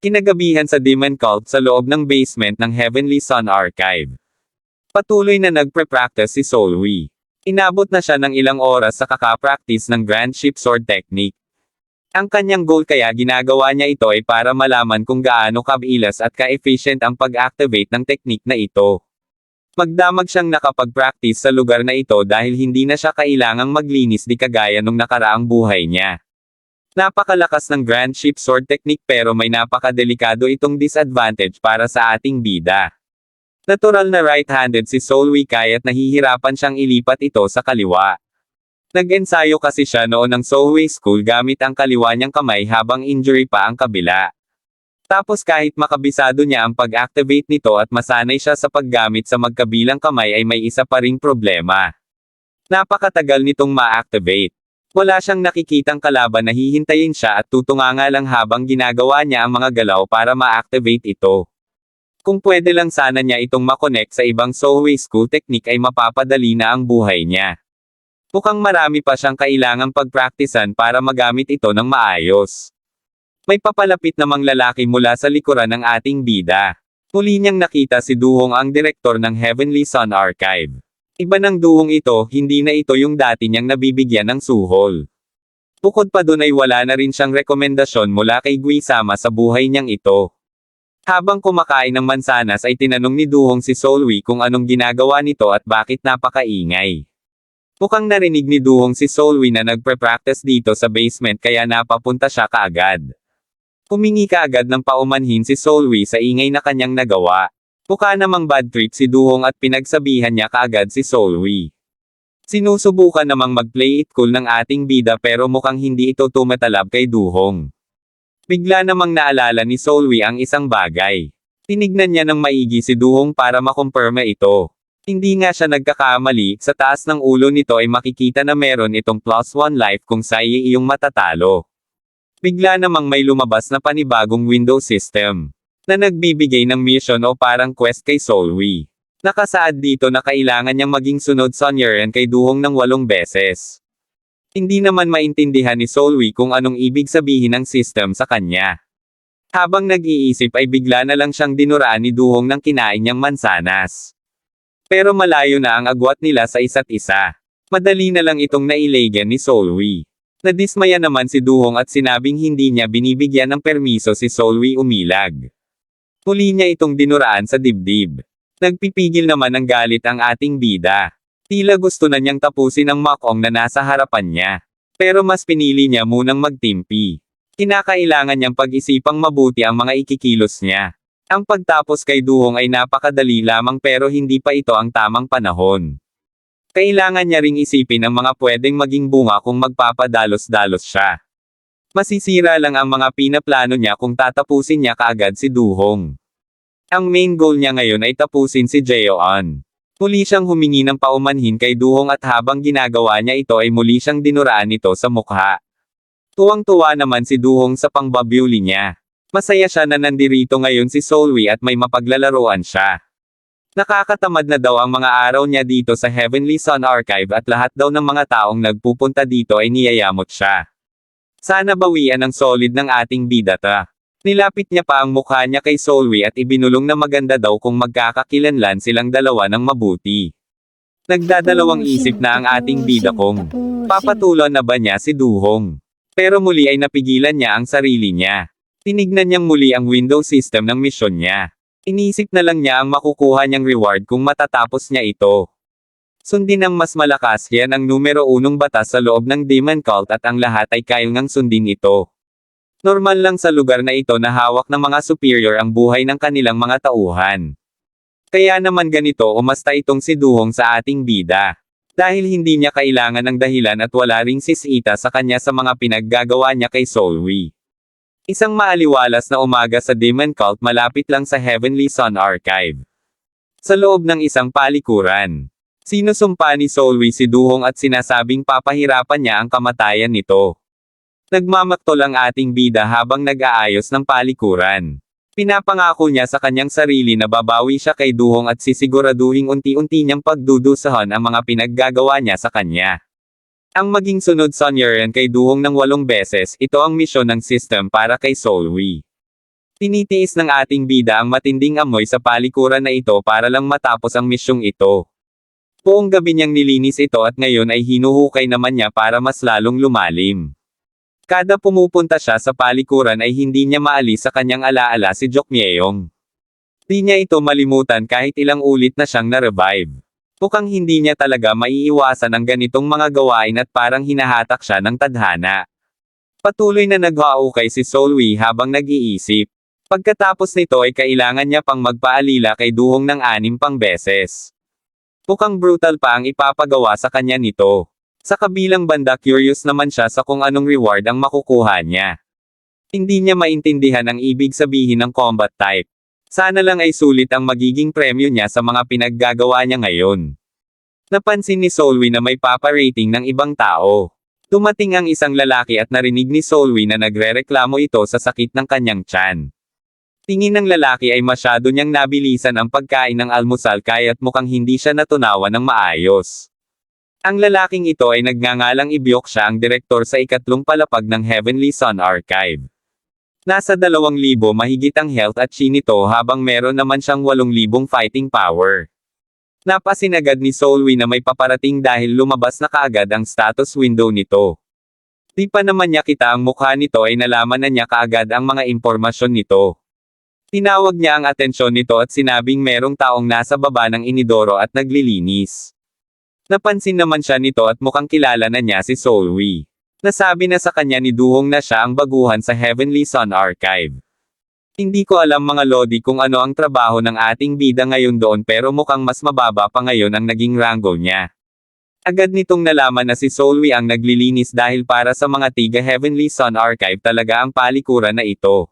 Kinagabihan sa Demon Cult sa loob ng basement ng Heavenly Sun Archive. Patuloy na nagpre-practice si Solwi. Inabot na siya ng ilang oras sa kakapractice ng Grand Ship Sword Technique. Ang kanyang goal kaya ginagawa niya ito ay para malaman kung gaano kabilas at ka-efficient ang pag-activate ng technique na ito. Magdamag siyang nakapag-practice sa lugar na ito dahil hindi na siya kailangang maglinis di kagaya nung nakaraang buhay niya. Napakalakas ng Grand Ship Sword Technique pero may napakadelikado itong disadvantage para sa ating bida. Natural na right-handed si Solwi kaya't nahihirapan siyang ilipat ito sa kaliwa. Nag-ensayo kasi siya noon ng Solway School gamit ang kaliwa niyang kamay habang injury pa ang kabila. Tapos kahit makabisado niya ang pag-activate nito at masanay siya sa paggamit sa magkabilang kamay ay may isa pa ring problema. Napakatagal nitong ma-activate. Wala siyang nakikitang kalaban na hihintayin siya at tutunganga lang habang ginagawa niya ang mga galaw para ma-activate ito. Kung pwede lang sana niya itong makonect sa ibang Sohway School technique ay mapapadali na ang buhay niya. Mukhang marami pa siyang kailangang pagpraktisan para magamit ito ng maayos. May papalapit namang lalaki mula sa likuran ng ating bida. Muli niyang nakita si Duhong ang direktor ng Heavenly Sun Archive. Iba ng duhong ito, hindi na ito yung dati niyang nabibigyan ng suhol. Bukod pa dun ay wala na rin siyang rekomendasyon mula kay Guisama sa buhay niyang ito. Habang kumakain ng mansanas ay tinanong ni Duhong si Solwi kung anong ginagawa nito at bakit napakaingay. Mukhang narinig ni Duhong si Solwi na nagpre-practice dito sa basement kaya napapunta siya kaagad. Humingi kaagad ng paumanhin si Solwi sa ingay na kanyang nagawa. Mukha namang bad trip si Duhong at pinagsabihan niya kaagad si Solwi. Sinusubukan namang mag-play it cool ng ating bida pero mukhang hindi ito tumatalab kay Duhong. Bigla namang naalala ni Solwi ang isang bagay. Tinignan niya ng maigi si Duhong para makumpirma ito. Hindi nga siya nagkakamali, sa taas ng ulo nito ay makikita na meron itong plus one life kung sa iyong matatalo. Bigla namang may lumabas na panibagong window system na nagbibigay ng mission o parang quest kay Solwi. Nakasaad dito na kailangan niyang maging sunod Sonyeran kay Duhong ng walong beses. Hindi naman maintindihan ni Solwi kung anong ibig sabihin ng system sa kanya. Habang nag-iisip ay bigla na lang siyang dinuraan ni Duhong ng kinain niyang mansanas. Pero malayo na ang agwat nila sa isa't isa. Madali na lang itong nailagan ni Solwi. Nadismaya naman si Duhong at sinabing hindi niya binibigyan ng permiso si Solwi umilag. Huli niya itong dinuraan sa dibdib. Nagpipigil naman ng galit ang ating bida. Tila gusto na niyang tapusin ang makong na nasa harapan niya. Pero mas pinili niya munang magtimpi. Kinakailangan niyang pag-isipang mabuti ang mga ikikilos niya. Ang pagtapos kay Duhong ay napakadali lamang pero hindi pa ito ang tamang panahon. Kailangan niya ring isipin ang mga pwedeng maging bunga kung magpapadalos-dalos siya. Masisira lang ang mga pinaplano niya kung tatapusin niya kaagad si Duhong. Ang main goal niya ngayon ay tapusin si Jeon. Muli siyang humingi ng paumanhin kay Duhong at habang ginagawa niya ito ay muli siyang dinuraan nito sa mukha. Tuwang-tuwa naman si Duhong sa pangbabyuli niya. Masaya siya na nandirito ngayon si Solwi at may mapaglalaroan siya. Nakakatamad na daw ang mga araw niya dito sa Heavenly Sun Archive at lahat daw ng mga taong nagpupunta dito ay niyayamot siya. Sana bawian ng solid ng ating bidata. Nilapit niya pa ang mukha niya kay Solwi at ibinulong na maganda daw kung magkakakilanlan silang dalawa ng mabuti. Nagdadalawang isip na ang ating bida kong, papatulan na ba niya si Duhong? Pero muli ay napigilan niya ang sarili niya. Tinignan niyang muli ang window system ng misyon niya. Inisip na lang niya ang makukuha niyang reward kung matatapos niya ito. Sundin ng mas malakas yan ang numero unong batas sa loob ng Demon Cult at ang lahat ay kayang sundin ito. Normal lang sa lugar na ito na hawak ng mga superior ang buhay ng kanilang mga tauhan. Kaya naman ganito umasta itong si Duhong sa ating bida. Dahil hindi niya kailangan ng dahilan at wala ring sisita sa kanya sa mga pinaggagawa niya kay Solwi. Isang maaliwalas na umaga sa Demon Cult malapit lang sa Heavenly Sun Archive. Sa loob ng isang palikuran. Sinusumpa ni Solwi si Duhong at sinasabing papahirapan niya ang kamatayan nito. Nagmamaktol ang ating bida habang nag-aayos ng palikuran. Pinapangako niya sa kanyang sarili na babawi siya kay Duhong at sisiguraduhing unti-unti niyang pagdudusahan ang mga pinaggagawa niya sa kanya. Ang maging sunod Sonyeran kay Duhong ng walong beses, ito ang misyon ng system para kay Solwi. Tinitiis ng ating bida ang matinding amoy sa palikuran na ito para lang matapos ang misyong ito. Buong gabi niyang nilinis ito at ngayon ay hinuhukay naman niya para mas lalong lumalim. Kada pumupunta siya sa palikuran ay hindi niya maalis sa kanyang alaala si Jokmyeong. Di niya ito malimutan kahit ilang ulit na siyang na-revive. Mukhang hindi niya talaga maiiwasan ang ganitong mga gawain at parang hinahatak siya ng tadhana. Patuloy na naghaukay si Solwi habang nag-iisip. Pagkatapos nito ay kailangan niya pang magpaalila kay Duhong ng anim pang beses. Mukhang brutal pa ang ipapagawa sa kanya nito. Sa kabilang banda curious naman siya sa kung anong reward ang makukuha niya. Hindi niya maintindihan ang ibig sabihin ng combat type. Sana lang ay sulit ang magiging premyo niya sa mga pinaggagawa niya ngayon. Napansin ni Solwi na may papa-rating ng ibang tao. Dumating ang isang lalaki at narinig ni Solwi na nagrereklamo ito sa sakit ng kanyang tiyan. Tingin ng lalaki ay masyado niyang nabilisan ang pagkain ng almusal kaya't mukhang hindi siya natunawan ng maayos. Ang lalaking ito ay nagngangalang Ibyok siya ang direktor sa ikatlong palapag ng Heavenly Sun Archive. Nasa 2,000 mahigit ang health at chi nito habang meron naman siyang 8,000 fighting power. Napasin agad ni Solwi na may paparating dahil lumabas na kaagad ang status window nito. Di pa naman niya kita ang mukha nito ay nalaman na niya kaagad ang mga impormasyon nito. Tinawag niya ang atensyon nito at sinabing merong taong nasa baba ng inidoro at naglilinis. Napansin naman siya nito at mukhang kilala na niya si Solwi. Nasabi na sa kanya ni Duhong na siya ang baguhan sa Heavenly Sun Archive. Hindi ko alam mga lodi kung ano ang trabaho ng ating bida ngayon doon pero mukhang mas mababa pa ngayon ang naging rango niya. Agad nitong nalaman na si Solwi ang naglilinis dahil para sa mga tiga Heavenly Sun Archive talaga ang palikuran na ito.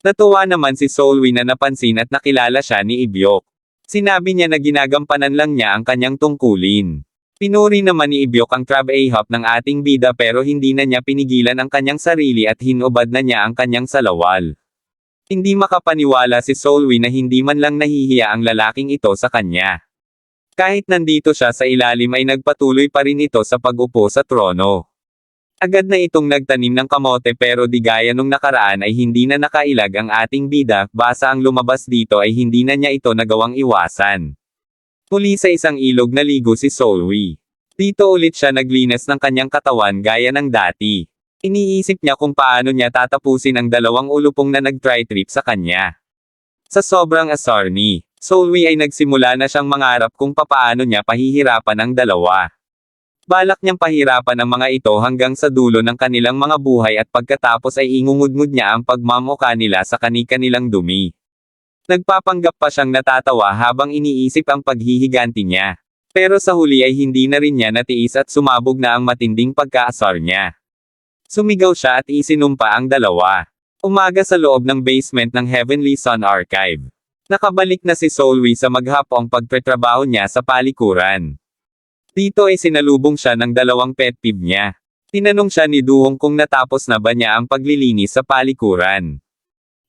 Natuwa naman si Solwi na napansin at nakilala siya ni Ibyok. Sinabi niya na ginagampanan lang niya ang kanyang tungkulin. Pinuri naman ni Ibyok ang crab ahop ng ating bida pero hindi na niya pinigilan ang kanyang sarili at hinubad na niya ang kanyang salawal. Hindi makapaniwala si Solwi na hindi man lang nahihiya ang lalaking ito sa kanya. Kahit nandito siya sa ilalim ay nagpatuloy pa rin ito sa pag-upo sa trono. Agad na itong nagtanim ng kamote pero di gaya nung nakaraan ay hindi na nakailag ang ating bida, basa ang lumabas dito ay hindi na niya ito nagawang iwasan. Muli sa isang ilog na ligo si Solwi. Dito ulit siya naglinas ng kanyang katawan gaya ng dati. Iniisip niya kung paano niya tatapusin ang dalawang ulupong na nag-try trip sa kanya. Sa sobrang asar ni Solwi ay nagsimula na siyang mangarap kung papaano niya pahihirapan ang dalawa. Balak niyang pahirapan ang mga ito hanggang sa dulo ng kanilang mga buhay at pagkatapos ay ingungudngud niya ang pagmamuka nila sa kani-kanilang dumi. Nagpapanggap pa siyang natatawa habang iniisip ang paghihiganti niya. Pero sa huli ay hindi na rin niya natiis at sumabog na ang matinding pagkaasar niya. Sumigaw siya at isinumpa ang dalawa. Umaga sa loob ng basement ng Heavenly Sun Archive. Nakabalik na si Solwi sa maghapong pagpretrabaho niya sa palikuran. Dito ay sinalubong siya ng dalawang pet peeve niya. Tinanong siya ni Duhong kung natapos na ba niya ang paglilinis sa palikuran.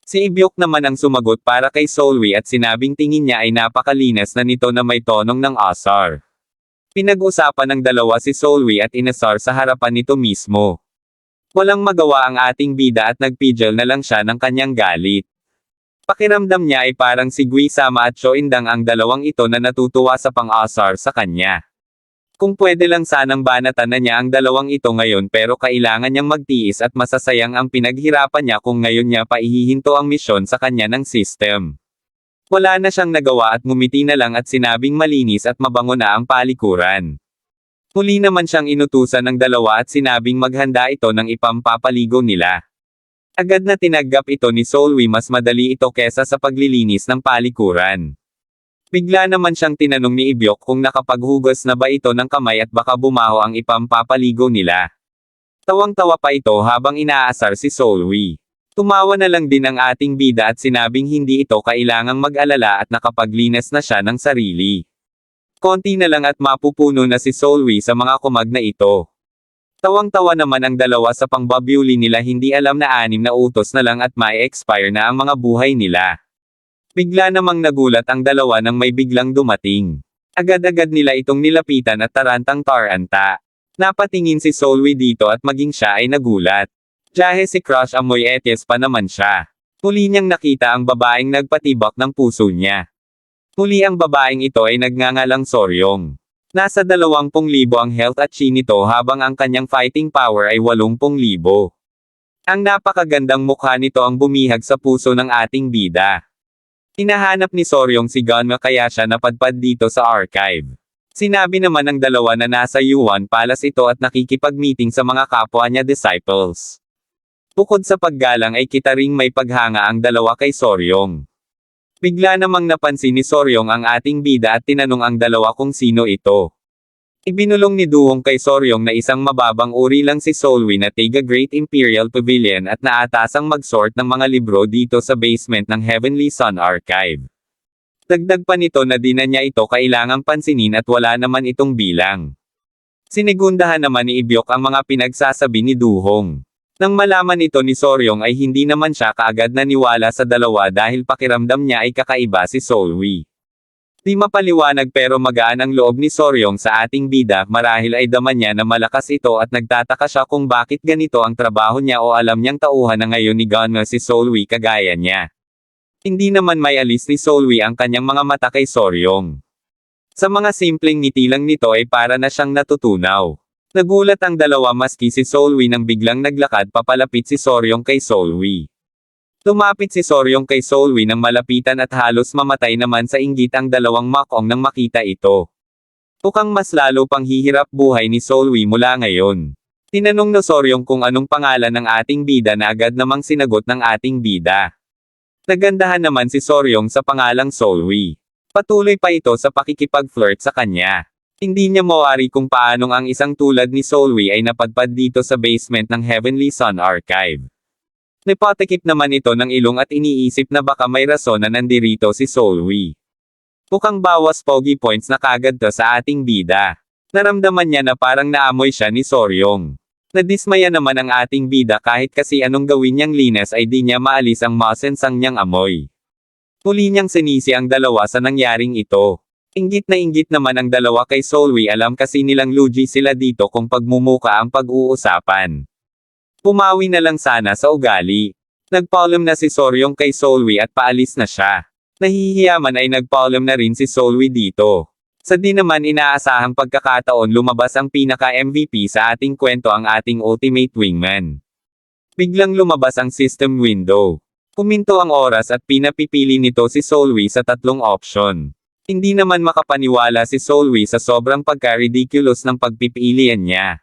Si Ibyok naman ang sumagot para kay Solwi at sinabing tingin niya ay napakalinas na nito na may tonong ng asar. Pinag-usapan ng dalawa si Solwi at inasar sa harapan nito mismo. Walang magawa ang ating bida at nagpijal na lang siya ng kanyang galit. Pakiramdam niya ay parang si Gui Sama at Choindang ang dalawang ito na natutuwa sa pang-asar sa kanya. Kung pwede lang sanang banatan na niya ang dalawang ito ngayon pero kailangan niyang magtiis at masasayang ang pinaghirapan niya kung ngayon niya pa ihihinto ang misyon sa kanya ng system. Wala na siyang nagawa at ngumiti na lang at sinabing malinis at mabango na ang palikuran. Muli naman siyang inutusan ng dalawa at sinabing maghanda ito ng ipampapaligo nila. Agad na tinaggap ito ni Solwi mas madali ito kesa sa paglilinis ng palikuran. Bigla naman siyang tinanong ni Ibyok kung nakapaghugas na ba ito ng kamay at baka bumaho ang ipampapaligo nila. Tawang-tawa pa ito habang inaasar si Solwi. Tumawa na lang din ang ating bida at sinabing hindi ito kailangang mag-alala at nakapaglinas na siya ng sarili. Konti na lang at mapupuno na si Solwi sa mga kumag na ito. Tawang-tawa naman ang dalawa sa pangbabyuli nila hindi alam na anim na utos na lang at may expire na ang mga buhay nila. Bigla namang nagulat ang dalawa nang may biglang dumating. Agad-agad nila itong nilapitan at tarantang taranta. Napatingin si Solwi dito at maging siya ay nagulat. Jahe si Crush amoy etyes pa naman siya. Muli niyang nakita ang babaeng nagpatibak ng puso niya. Muli ang babaeng ito ay nagngangalang Soryong. Nasa 20,000 ang health at chi nito habang ang kanyang fighting power ay 80,000. Ang napakagandang mukha nito ang bumihag sa puso ng ating bida. Hinahanap ni Soryong si Gunma kaya siya napadpad dito sa archive. Sinabi naman ng dalawa na nasa Yuan Palace ito at nakikipag-meeting sa mga kapwa niya disciples. Bukod sa paggalang ay kita ring may paghanga ang dalawa kay Soryong. Bigla namang napansin ni Soryong ang ating bida at tinanong ang dalawa kung sino ito. Ibinulong ni Duhong kay Soryong na isang mababang uri lang si Solwi na tiga Great Imperial Pavilion at naatasang mag-sort ng mga libro dito sa basement ng Heavenly Sun Archive. Dagdag pa nito na di niya ito kailangang pansinin at wala naman itong bilang. Sinigundahan naman ni Ibyok ang mga pinagsasabi ni Duhong. Nang malaman ito ni Soryong ay hindi naman siya kaagad naniwala sa dalawa dahil pakiramdam niya ay kakaiba si Solwi. Di mapaliwanag pero magaan ang loob ni Soryong sa ating bida marahil ay daman niya na malakas ito at nagtataka siya kung bakit ganito ang trabaho niya o alam niyang tauhan na ngayon ni Gunma si Solwi kagaya niya. Hindi naman may alis ni Solwi ang kanyang mga mata kay Soryong. Sa mga simpleng ngiti lang nito ay para na siyang natutunaw. Nagulat ang dalawa maski si Solwi nang biglang naglakad papalapit si Soryong kay Solwi. Tumapit si Soryong kay Solwi nang malapitan at halos mamatay naman sa inggit ang dalawang makong nang makita ito. Pukang mas lalo pang hihirap buhay ni Solwi mula ngayon. Tinanong na Soryong kung anong pangalan ng ating bida na agad namang sinagot ng ating bida. Nagandahan naman si Soryong sa pangalang Solwi. Patuloy pa ito sa pakikipag-flirt sa kanya. Hindi niya mawari kung paanong ang isang tulad ni Solwi ay napadpad dito sa basement ng Heavenly Sun Archive. Nepatikip naman ito ng ilong at iniisip na baka may rason na nandirito si Solwi. Mukhang bawas pogi points na kagad to sa ating bida. Naramdaman niya na parang naamoy siya ni Soryong. Nadismaya naman ang ating bida kahit kasi anong gawin niyang linas ay di niya maalis ang masensang niyang amoy. Muli niyang sinisi ang dalawa sa nangyaring ito. Inggit na inggit naman ang dalawa kay Solwi alam kasi nilang lugi sila dito kung pagmumuka ang pag-uusapan. Pumawi na lang sana sa ugali. Nagpaulam na si Soryong kay Solwi at paalis na siya. Nahihiyaman ay nagpaulam na rin si Solwi dito. Sa di naman inaasahang pagkakataon lumabas ang pinaka-MVP sa ating kwento ang ating Ultimate Wingman. Biglang lumabas ang system window. Kuminto ang oras at pinapipili nito si Solwi sa tatlong option. Hindi naman makapaniwala si Solwi sa sobrang pagka-ridiculous ng pagpipilian niya.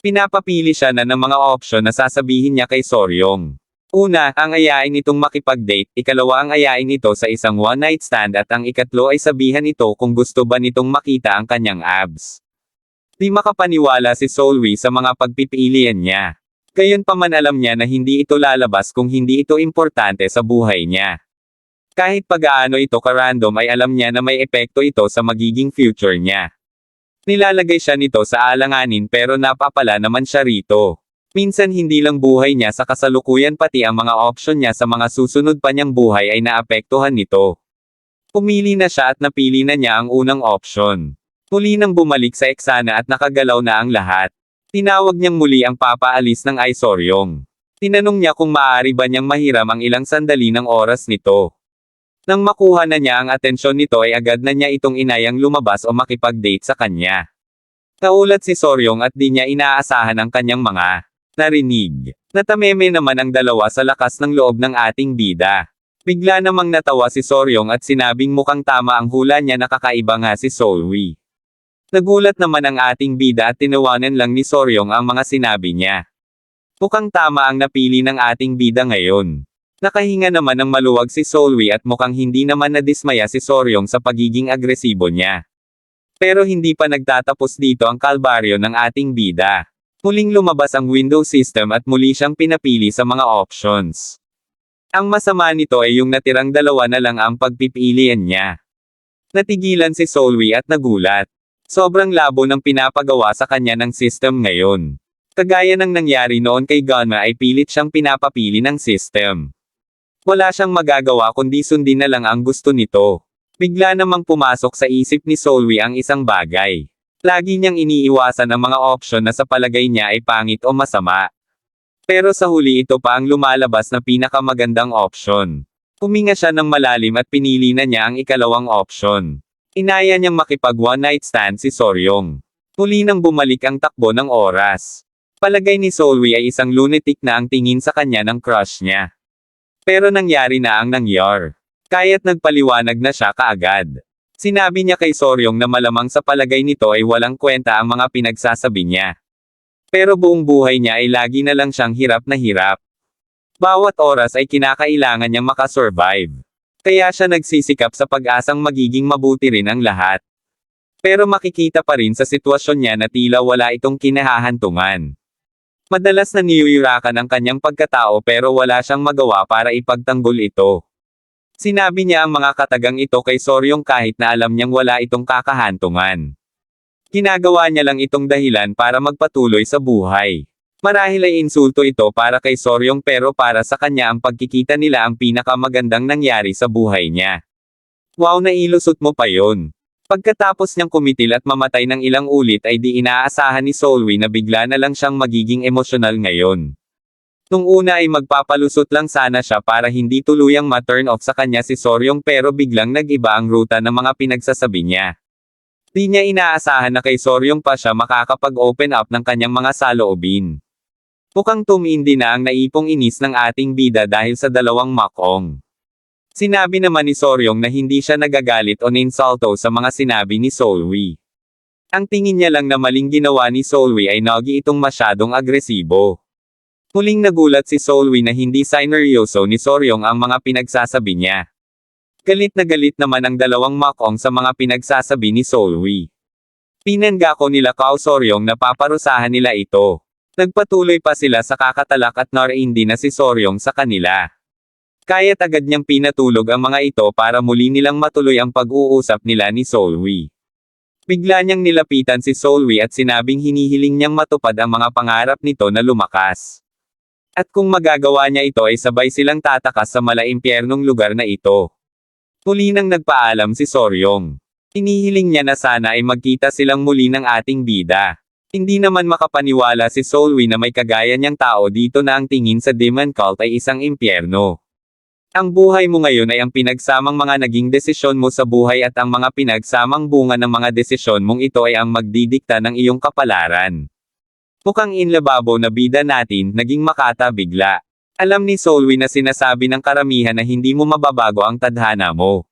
Pinapapili siya na ng mga option na sasabihin niya kay Soryong. Una, ang ayain nitong makipag-date, ikalawa ang ayain nito sa isang one-night stand at ang ikatlo ay sabihan ito kung gusto ba nitong makita ang kanyang abs. Di makapaniwala si Solwi sa mga pagpipilian niya. Gayon pa man alam niya na hindi ito lalabas kung hindi ito importante sa buhay niya. Kahit pag-aano ito ka-random ay alam niya na may epekto ito sa magiging future niya. Nilalagay siya nito sa alanganin pero napapala naman siya rito. Minsan hindi lang buhay niya sa kasalukuyan pati ang mga option niya sa mga susunod pa niyang buhay ay naapektuhan nito. Pumili na siya at napili na niya ang unang option. Muli nang bumalik sa eksana at nakagalaw na ang lahat. Tinawag niyang muli ang papaalis ng Aisoryong. Tinanong niya kung maaari ba niyang mahiram ang ilang sandali ng oras nito. Nang makuha na niya ang atensyon nito ay agad na niya itong inayang lumabas o makipag-date sa kanya. Naulat si Soryong at di niya inaasahan ang kanyang mga narinig. Natameme naman ang dalawa sa lakas ng loob ng ating bida. Bigla namang natawa si Soryong at sinabing mukhang tama ang hula niya na kakaiba nga si Solwi. Nagulat naman ang ating bida at tinawanan lang ni Soryong ang mga sinabi niya. Mukhang tama ang napili ng ating bida ngayon. Nakahinga naman ng maluwag si Solwi at mukhang hindi naman nadismaya si Soryong sa pagiging agresibo niya. Pero hindi pa nagtatapos dito ang kalbaryo ng ating bida. Muling lumabas ang window system at muli siyang pinapili sa mga options. Ang masama nito ay yung natirang dalawa na lang ang pagpipilian niya. Natigilan si Solwi at nagulat. Sobrang labo ng pinapagawa sa kanya ng system ngayon. Kagaya ng nangyari noon kay Gunma ay pilit siyang pinapapili ng system. Wala siyang magagawa kundi sundin na lang ang gusto nito. Bigla namang pumasok sa isip ni Solwi ang isang bagay. Lagi niyang iniiwasan ang mga option na sa palagay niya ay pangit o masama. Pero sa huli ito pa ang lumalabas na pinakamagandang option. Huminga siya ng malalim at pinili na niya ang ikalawang option. Inaya niyang makipag one night stand si Soryong. Muli nang bumalik ang takbo ng oras. Palagay ni Solwi ay isang lunatic na ang tingin sa kanya ng crush niya. Pero nangyari na ang nangyar. Kaya't nagpaliwanag na siya kaagad. Sinabi niya kay Soryong na malamang sa palagay nito ay walang kwenta ang mga pinagsasabi niya. Pero buong buhay niya ay lagi na lang siyang hirap na hirap. Bawat oras ay kinakailangan niyang makasurvive. Kaya siya nagsisikap sa pag-asang magiging mabuti rin ang lahat. Pero makikita pa rin sa sitwasyon niya na tila wala itong kinahahantungan. Madalas na niyuyurakan ang kanyang pagkatao pero wala siyang magawa para ipagtanggol ito. Sinabi niya ang mga katagang ito kay Soryong kahit na alam niyang wala itong kakahantungan. Ginagawa niya lang itong dahilan para magpatuloy sa buhay. Marahil ay insulto ito para kay Soryong pero para sa kanya ang pagkikita nila ang pinakamagandang nangyari sa buhay niya. Wow nailusot mo pa yon. Pagkatapos niyang kumitil at mamatay ng ilang ulit ay di inaasahan ni Solwi na bigla na lang siyang magiging emosyonal ngayon. Nung una ay magpapalusot lang sana siya para hindi tuluyang ma-turn off sa kanya si Soryong pero biglang nag-iba ang ruta ng mga pinagsasabi niya. Di niya inaasahan na kay Soryong pa siya makakapag-open up ng kanyang mga saloobin. Mukhang tumindi na ang naipong inis ng ating bida dahil sa dalawang makong. Sinabi naman ni Soryong na hindi siya nagagalit o ninsulto sa mga sinabi ni Solwi. Ang tingin niya lang na maling ginawa ni Solwi ay nogi itong masyadong agresibo. Muling nagulat si Solwi na hindi sineryoso ni Soryong ang mga pinagsasabi niya. Galit na galit naman ang dalawang makong sa mga pinagsasabi ni Solwi. Pinangga ko nila Kao Soryong na paparusahan nila ito. Nagpatuloy pa sila sa kakatalak at naraindi na si Soryong sa kanila. Kaya't agad niyang pinatulog ang mga ito para muli nilang matuloy ang pag-uusap nila ni Solwi. Bigla niyang nilapitan si Solwi at sinabing hinihiling niyang matupad ang mga pangarap nito na lumakas. At kung magagawa niya ito ay sabay silang tatakas sa malaimpyernong lugar na ito. Muli nang nagpaalam si Soryong. Hinihiling niya na sana ay magkita silang muli ng ating bida. Hindi naman makapaniwala si Solwi na may kagaya niyang tao dito na ang tingin sa demon cult ay isang impyerno. Ang buhay mo ngayon ay ang pinagsamang mga naging desisyon mo sa buhay at ang mga pinagsamang bunga ng mga desisyon mong ito ay ang magdidikta ng iyong kapalaran. Mukhang inlababo na bida natin, naging makata bigla. Alam ni Solwi na sinasabi ng karamihan na hindi mo mababago ang tadhana mo.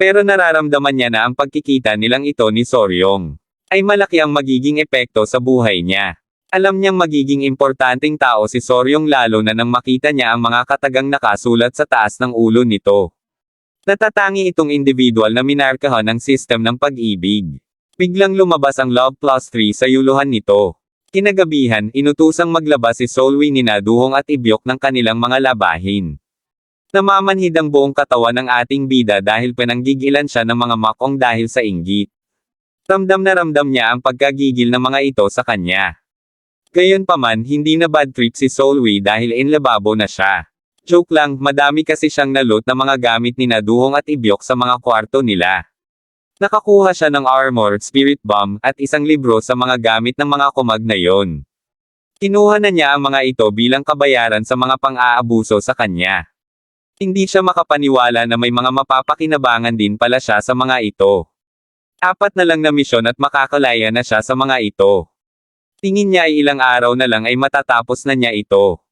Pero nararamdaman niya na ang pagkikita nilang ito ni Soryong ay malaki ang magiging epekto sa buhay niya. Alam niyang magiging importanteng tao si Soryong lalo na nang makita niya ang mga katagang nakasulat sa taas ng ulo nito. Natatangi itong individual na minarkahan ng sistem ng pag-ibig. Biglang lumabas ang Love Plus 3 sa yuluhan nito. Kinagabihan, inutusang maglabas si Solwi ni Naduhong at Ibyok ng kanilang mga labahin. Namamanhid ang buong katawan ng ating bida dahil pinanggigilan siya ng mga makong dahil sa inggit. Ramdam na ramdam niya ang pagkagigil ng mga ito sa kanya. Gayunpaman, hindi na bad trip si Solwi dahil inlababo na siya. Joke lang, madami kasi siyang nalot na mga gamit ni Naduhong at Ibyok sa mga kwarto nila. Nakakuha siya ng armor, spirit bomb, at isang libro sa mga gamit ng mga kumag na yon. Kinuha na niya ang mga ito bilang kabayaran sa mga pang-aabuso sa kanya. Hindi siya makapaniwala na may mga mapapakinabangan din pala siya sa mga ito. Apat na lang na misyon at makakalaya na siya sa mga ito. Tingin niya ay ilang araw na lang ay matatapos na niya ito.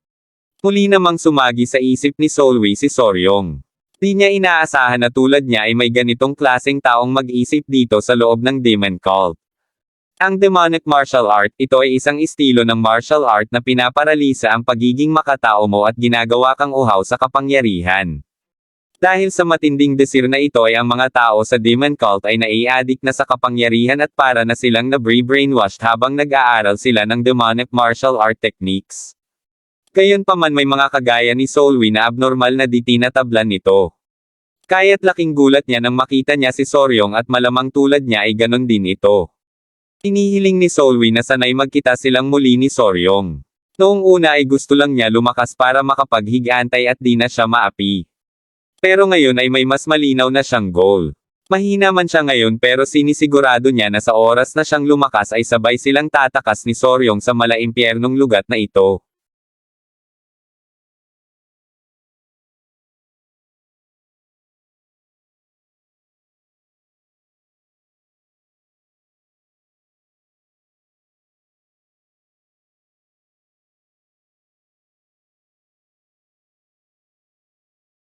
Muli namang sumagi sa isip ni Solwi si Soryong. Di niya inaasahan na tulad niya ay may ganitong klaseng taong mag-isip dito sa loob ng demon cult. Ang demonic martial art, ito ay isang estilo ng martial art na pinaparalisa ang pagiging makatao mo at ginagawa kang uhaw sa kapangyarihan. Dahil sa matinding desir na ito ay ang mga tao sa demon cult ay nai-addict na sa kapangyarihan at para na silang na-brainwashed habang nag-aaral sila ng demonic martial art techniques. Gayunpaman may mga kagaya ni Solwi na abnormal na di tinatablan nito. Kaya't laking gulat niya nang makita niya si Soryong at malamang tulad niya ay ganon din ito. Inihiling ni Solwi na sanay magkita silang muli ni Soryong. Noong una ay gusto lang niya lumakas para makapaghigantay at di na siya maapi. Pero ngayon ay may mas malinaw na siyang goal. Mahina man siya ngayon pero sinisigurado niya na sa oras na siyang lumakas ay sabay silang tatakas ni Soryong sa malaimpyernong lugat na ito.